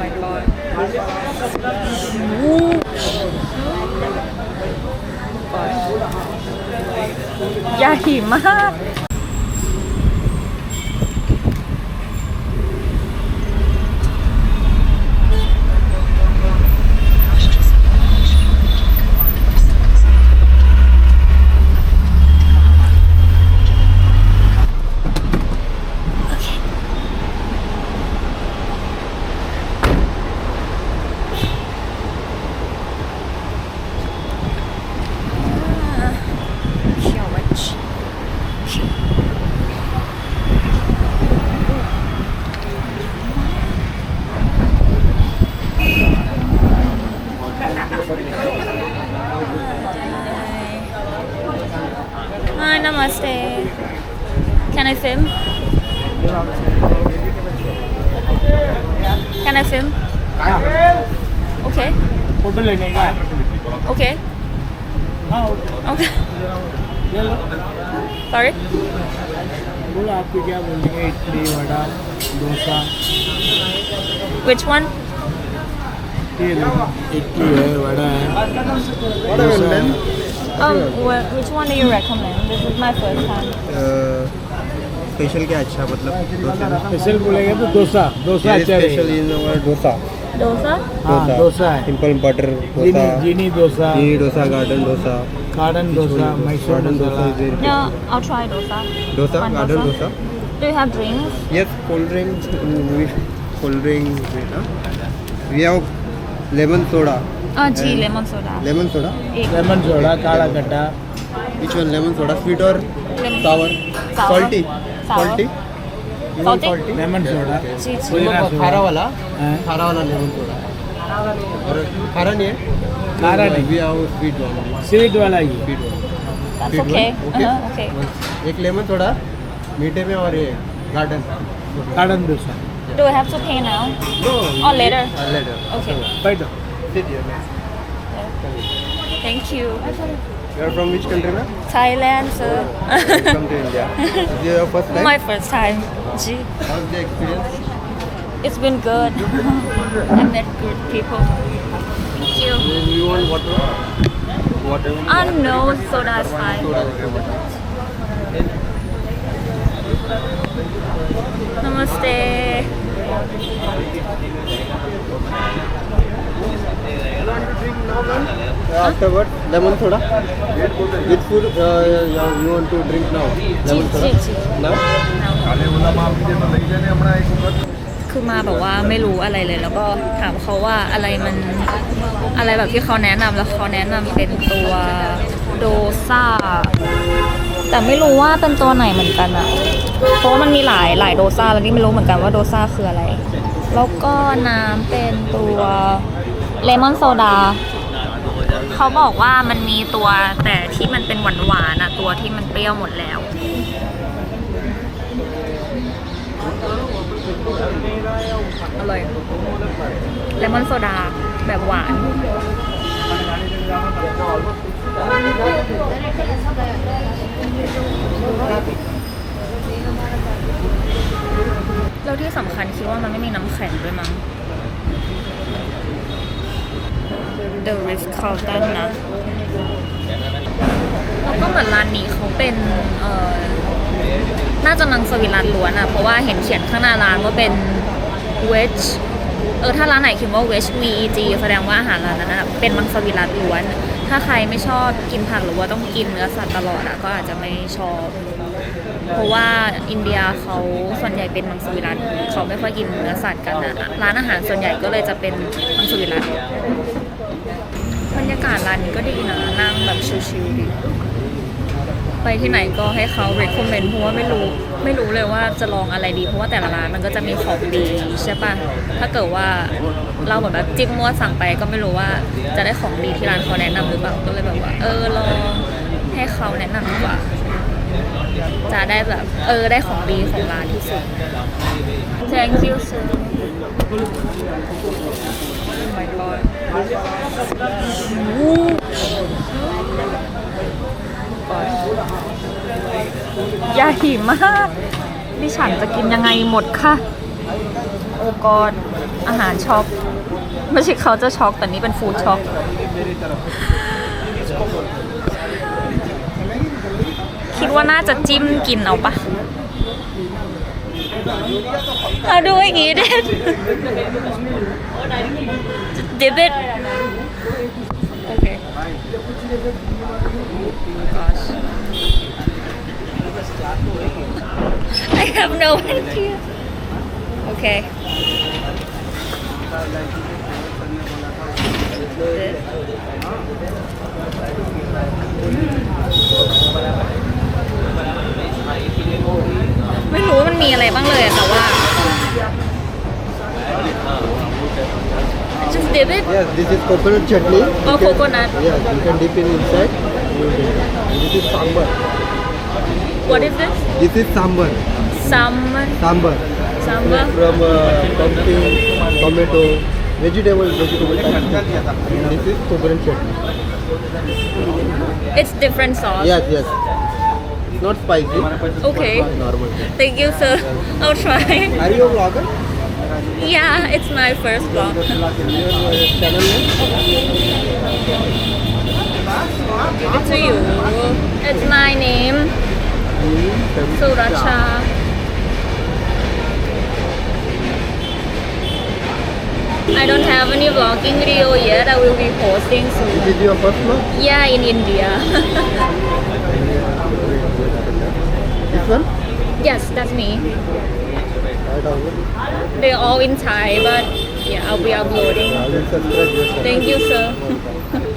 my god ใหญ่มาก I film? Okay. Photo लेने का Okay. हाँ Okay. ले लो Sorry. बोलो आपको क्या बोलेंगे इडली वड़ा डोसा Which one? ये लो इडली है वड़ा है डोसा है Um, wh- which one do you recommend? This is my first time. special क्या अच्छा मतलब स्पेशल बोलेंगे तो डोसा डोसा अच्छा स्पेशल इन डोसा। हाँ, डोसा? डोसा। है। Simple butter dosa. Jini dosa. Jini dosa garden dosa. Garden dosa Mysore garden dosa no I try dosa. Dosa? Garden dosa. Do you have drinks yes cold drink with cold drink we have lemon soda हाँ जी lemon soda lemon soda lemon soda काला गट्टा which one lemon soda sweet और sour salty salty lemon soda खारा वाला खारा वाला lemon soda खारा नहीं है खारा नहीं भी आओ स्वीट वाला स्वीट वाला ही स्वीट वाला ओके एक लेमन थोड़ा मीठे में और ये garden garden dosa Do I have to pay now? No. Or later? Uh, later. Okay. Thank you. You are from which country ma'am Thailand, sir. welcome to India is your first time My first time. Gee, how's the experience it's been good. I met good people. Thank you. you want water water Ah, no, soda is fine. Namaste. Afterward lemon soda with food uh, yeah, you want to drink now lemon Ji, soda ji, ji. now คือมาแบบว่าไม่รู้อะไรเลย แล้วก็ถามเขาว่าอะไรมันอะไรแบบที่เขาแนะนำแล้วเขาแนะนำเป็นตัวโดซ่าแต่ไม่รู้ว่าเป็นตัวไหนเหมือนกันอะเพราะว่ามันมีหลายหลายโดซ่าแล้วนี่ไม่รู้เหมือนกันว่าโดซ่าคืออะไร แล้วก็น้ำเป็นตัว เลมอนโซดาเขาบอกว่ามันมีตัวแต่ที่มันเป็นหวานหวานๆอะตัวที่มันเปรี้ยวหมดแล้ว อร่อยเลมอนโซดาแบบหวานแล้วที่สำคัญคิดว่ามันไม่มีน้ำแข็งด้วยมั้ง The Ritz Carlton นะ แล้วก็เหมือนร้านนี้เขาเป็นเอ่อน่าจะมังสวิรัตล้วนอะเพราะว่าเห็นเขียนข้างหน้าร้านว่าเป็น veg เออถ้าร้านไหนเขียนว่า veg v e g แสดงว่าอาหารร้านนั้นอะเป็นมังสวิรัตล้วน ถ้าใครไม่ชอบกินผักหรือว่าต้องกินเนื้อสัตว์ตลอดอะก็อาจจะไม่ชอบ เพราะว่าอินเดียเขาส่วนใหญ่เป็นมังสวิรัตเขาไม่ค่อยกินเนื้อสัตว์กันอะร้านอาหารส่วนใหญ่ก็เลยจะเป็นมังสวิรัต รรยากาศร้านนี้ก็ดีนะ นั่งแบบชิลๆดี ไปที่ไหนก็ให้เขา recommend เพราะว่าไม่รู้ ไม่รู้เลยว่าจะลองอะไรดี เพราะว่าแต่ละร้านมันก็จะมีของดีใช่ปะถ้าเกิดว่าเราเหมือนแบบจิ้มมั่วสั่งไปก็ไม่รู้ว่าจะได้ของดีที่ร้านเขาแนะนำหรือเปล่า ก็เลยแบบว่า เออลองให้เขาแนะนำดีกว่า จะได้แบบ เออได้ของดีของร้านที่สุด Thank you sir Oh god ใหญ่มากดิฉันจะกินยังไงหมดค่ะกอดอาหารช็อกไม่ใช่เขาจะช็อกแต่นี่เป็นฟู้ดช็อกคิดว่าน่าจะจิ้มกินเอาปะ How do I eat it? Just dip it. Okay. Gosh. I have no idea. Okay. This. ไม่รู้ว่ามันมีอะไรบ้างเลยอะแต่ว่า just Yes, this is coconut chutney. You Oh, can- coconut. Yes, you can dip it inside. You dip it. This is sambar. what is this This is sambar. salmon Sambar. sambar From uh, pumpkin, tomato, vegetable, vegetable. type. This is coconut chutney. it's different sauce Yes, yes. It's not spicy. Okay. Normal. thank you sir I'll try Are you a vlogger? Yeah it's my first vlog Your channel name? give it to you it's my name Suracha I don't have any vlogging video yet I will be posting soon is your first vlog? yeah in India This one? yes that's me I don't know. They're all in Thai but yeah I'll be uploading I will subscribe your channel. thank you sir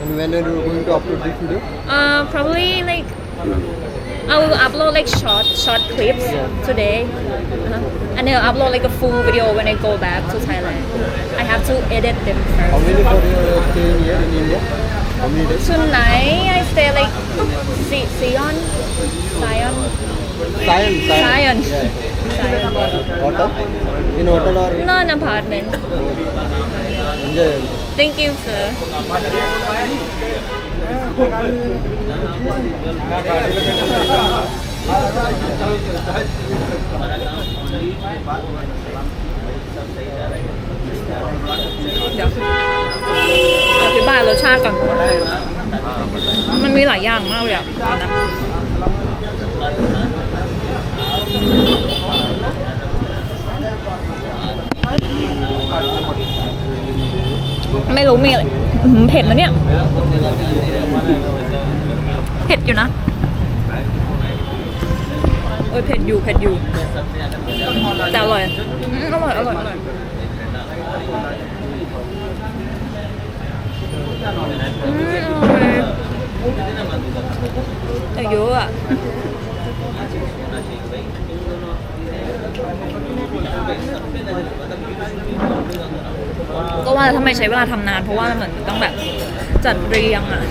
And when are you going to upload this video? Uh, probably like I will upload like short short clips today, uh-huh. and then I'll upload like a full video when I go back to Thailand. I have to edit them first. How many for your stay here in India? How many days? Tonight I stay like Sion, Sion, Sion, Sion, Yeah. Sion. Hotel? In hotel or No, an apartment. enjoy? Thank you, sir. เดี๋ยวอธิบายรสชาติก่อนมันมีหลายอย่างมากเลยอะ ไม่รู้มีอะไรอื้อหือเผ็ดนะเนี่ย เผ็ดอยู่นะโอ้ยเผ็ดอยู่เผ็ดอยู่ แต่อร่อยอืมอร่อยอร่อยอร่อยอืมอร่อยแต่เยอะอะ ก็ว่าทำไมใช้เวลาทำนาน เพราะว่ามันเหมือนต้องแบบจัดเรียงอะ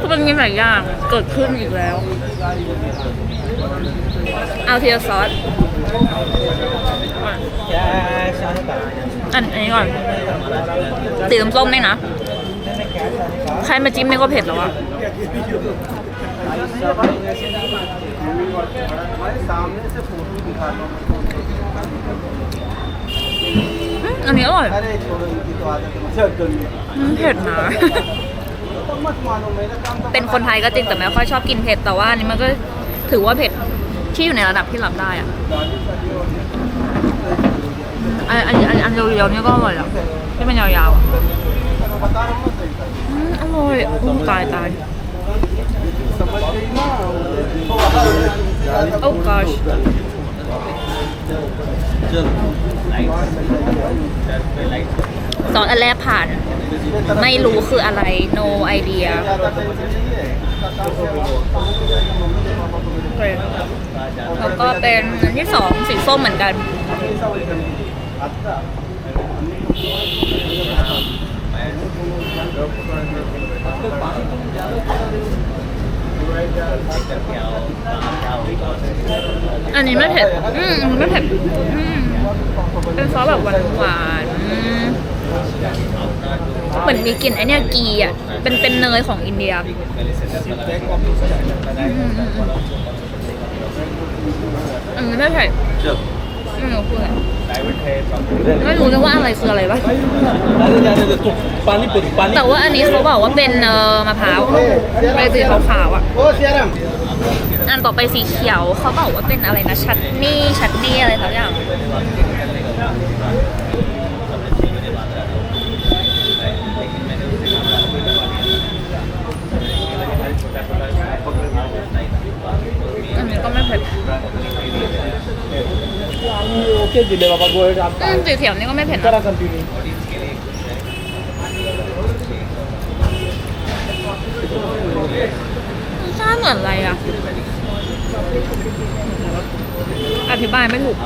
ก็เป็นมีหลายอย่างเกิดขึ้นอีกแล้ว เอาเทีละซอสอันนี้ก่อนสีส้มๆนี่นะ ใครมาจิ้มนี่ก็เผ็ดแล้วอะ อืมอันนี้อร่อยอืมเผ็ดนะ เป็นคนไทยก็จริงแต่ไม่ค่อยชอบกินเผ็ดแต่ว่าอันนี้มันก็ถือว่าเผ็ดที่อยู่ในระดับที่รับได้อะอันอันอันอันเรียวๆนี่ก็อร่อยอะที่มันยาวๆอะอืมอร่อยโอ้ตายตายโอ้ gosh สอนอันแรกผ่าน ไม่รู้คืออะไร no idea แล้วก็เป็นอันที่สองสีส้มเหมือนกัน อันนี้ไม่เผ็ด อืมไม่เผ็ด อืมเป็นซอสแบบหวานหวานๆอืมเหมือนมีกลิ่นไอเนี้ยกีอะ เป็นเป็นเนยของอินเดียอืมนี้ไม่เผ็ดไม่รู้คืออะ ไม่รู้นะว่าอะไรคืออะไรวะแต่ว่าอันนี้เขาบอกว่าเป็นเอ่อมะพร้าวใบสีขาวๆอะอันต่อไปสีเขียวเขาบอกว่าเป็นอะไรนะชัตนี่ชัตนี่อะไรสักอย่าง ओके दिले बाबा go ahead आप อืมสีเขียวนี่ก็ไม่เผ็ดนะ करा कंटिन्यू รสชาติเหมือนอะไรอ่ะ อธิบายไม่ถูก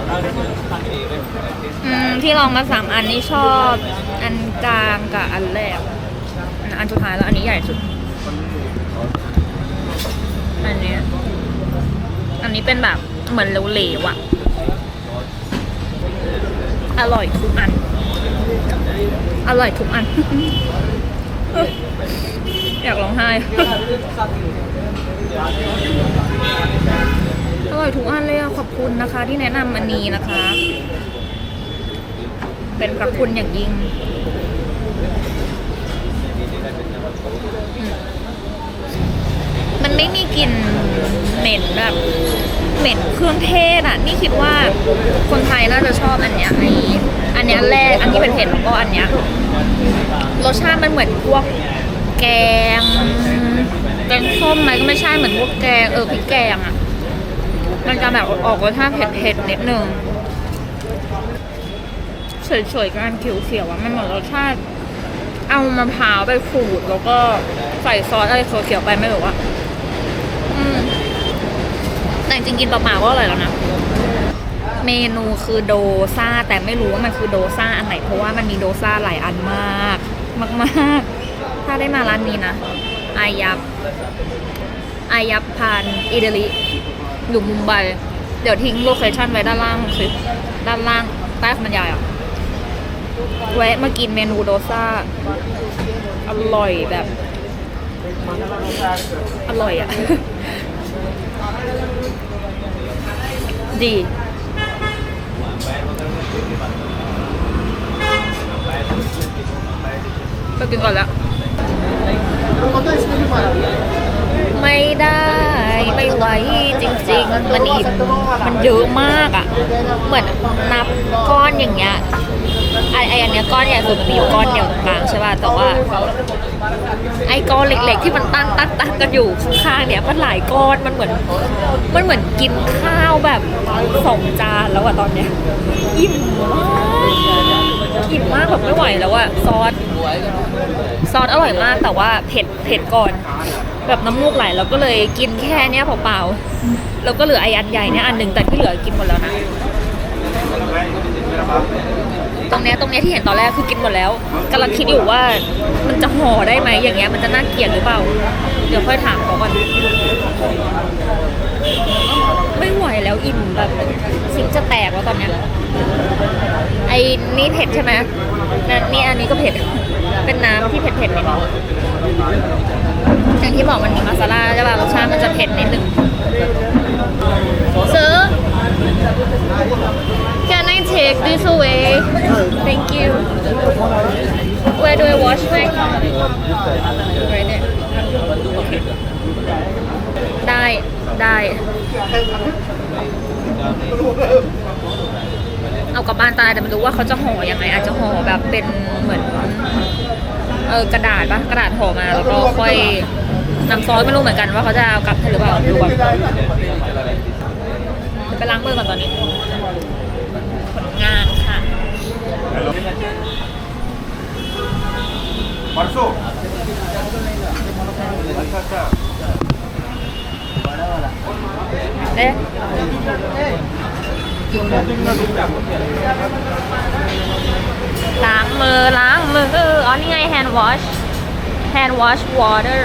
อืม ที่ลองมาสามอันนี้ชอบ อันกลางกับอันแรก อันสุดท้ายแล้วอันนี้ใหญ่สุด อันเนี้ยอันนี้เป็นแบบเหมือนเหลวๆอ่ะ อร่อยทุกอัน อร่อยทุกอัน อยากร้องไห้ อร่อยทุกอันเลยอะขอบคุณนะคะ ที่แนะนำอันนี้นะคะ เป็นพระคุณอย่างยิ่ง ไม่มีกลิ่นเหม็นแบบเหม็นเครื่องเทศอะ นี่คิดว่าคนไทยน่าจะชอบอันเนี้ยไออันเนี้ยแรกอันที่เป็นเผ็ดแล้วก็อันเนี้ยรสชาติมันเหมือนพวกแกงแกงส้มไหมก็ไม่ใช่เหมือนพวกแกงเออพริกแกงอะมันจะแบบออกรสชาติเผ็ดๆนิดนึงเฉยๆกับอันเขียวๆอะมันเหมือนรสชาติ เอามะพร้าวไปขูดแล้วก็ใส่ซอสอะไรเขียวๆไปไม่รู้ว่า แต่จริงกินเปล่าๆก็อร่อยแล้วนะ เมนูคือโดซาแต่ไม่รู้ว่ามันคือโดซาอันไหน เพราะว่ามันมีโดซาหลายอันมาก มากๆ ถ้าได้มาร้านนี้นะอายับอายับพานอิตาลีอยู่มุมไบเดี๋ยวทิ้งโลเคชั่นไว้ด้านล่างคลิปด้านล่างใต้บรรยายอะแวะมากินเมนูโดซาอร่อยแบบ อร่อยอะ ดีไปกินก่อนแล้ว ไม่ได้ไม่ไหวจริง ๆ มันอิ่มมันเยอะมากอะ เหมือนนับก้อนอย่างเงี้ย อันเนี้ยก้อนใหญ่สุดมันมีอยู่ก้อนเดียวตรงกลางใช่ป่ะแต่ว่า ไอ้ก้อนเล็กๆ ที่มันตั้งตั้งตั้งกันอยู่ข้างๆเนี่ยมันหลายก้อนมันเหมือน มันเหมือนกินข้าวแบบสองจานแล้วอะตอนเนี้ยอิ่มมากอิ่มมากแบบไม่ไหวแล้วอะซอสซอสอร่อยมากแต่ว่าเผ็ดเผ็ดก่อน แบบน้ำมูกไหลเราก็เลยกินแค่เนี้ยเปล่าๆแล้วก็เหลือไออันใหญ่เนี่ยอันหนึ่งแต่ที่เหลือกินหมดแล้วนะ ตรงเนี้ยตรงเนี้ยที่เห็นตอนแรกคือกินหมดแล้วกำลังคิดอยู่ว่ามันจะห่อได้ไหมอย่างเงี้ยมันจะน่าเกลียดหรือเปล่า เดี๋ยวค่อยถามเขาก่อนไม่ไหวแล้วอิ่มแบบสิงจะแตกแล้วตอนเนี้ยไอ้นี่เผ็ดใช่ไหมนั่นนี่อันนี้ก็เผ็ด เป็นน้ำที่เผ็ดเผ็ดๆนิดนึงอย่างที่บอกมันมีมาซาล่าใช่ป่ะรสชาติมันจะเผ็ดนิดนึงซื้อ take this away Thank you Where do I wash my car? Right there โอเคได้ได้เอากลับบ้านตายแต่ไม่รู้ว่าเขาจะห่อยังไง อาจจะห่อแบบเป็นเหมือนเออกระดาษปะกระดาษห่อมาแล้วก็ค่อยน้ำซอสไม่รู้เหมือนกันว่าเขาจะเอากลับหรือเปล่าดูก่อนไปล้างมือก่อนตอนนี้ผลงานค่ะ परसों अच्छा เอ๊ะล้างมือล้างมืออ๋อนี่ไง hand wash hand wash water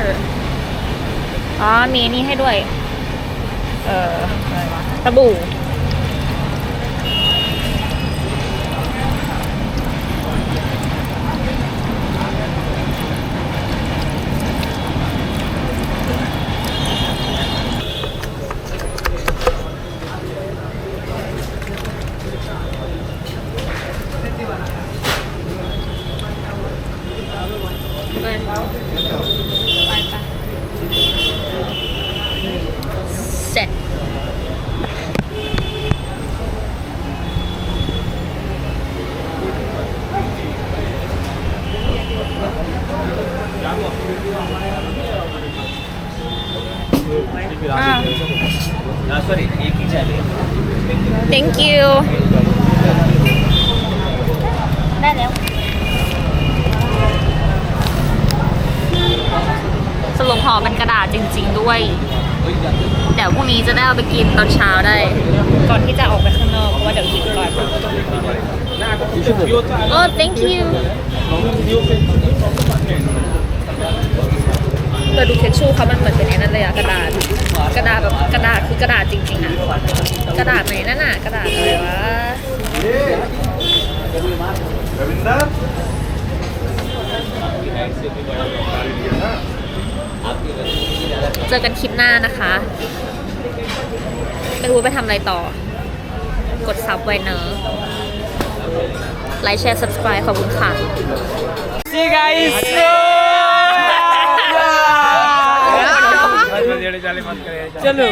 อ๋อมีนี่ให้ด้วย เอ่ออะไรวะสบู่ thank you ได้แล้ว สรุปห่อเป็นกระดาษจริง ๆ ด้วย เดี๋ยวพรุ่งนี้จะได้เอาไปกินตอนเช้าได้ ก่อนที่จะออกไปข้างนอก เพราะว่าเดี๋ยวหิวก่อนโอ้ thank you แต่ดูเทชชูเขามันเหมือนเป็นไอ้นั่นเลยอะกระดาษ กระดาษแบบกระดาษคือกระดาษจริงๆอะกระดาษไหนนั่นอะกระดาษอะไรวะเจอกันคลิปหน้านะคะไม่รู้ไปทำอะไรต่อ กดซับไว้เนอะไลค์แชร์ subscribe ขอบคุณค่ะ See you guys जाले जाले मत करे। चलो।